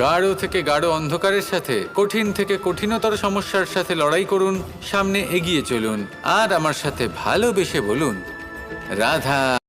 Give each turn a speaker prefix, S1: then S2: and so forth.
S1: গাঢ় থেকে গাঢ় অন্ধকারের সাথে, কঠিন থেকে কঠিনতর সমস্যার সাথে লড়াই করুন, সামনে এগিয়ে চলুন। আর আমার সাথে ভালোবেসে বলুন, রাধা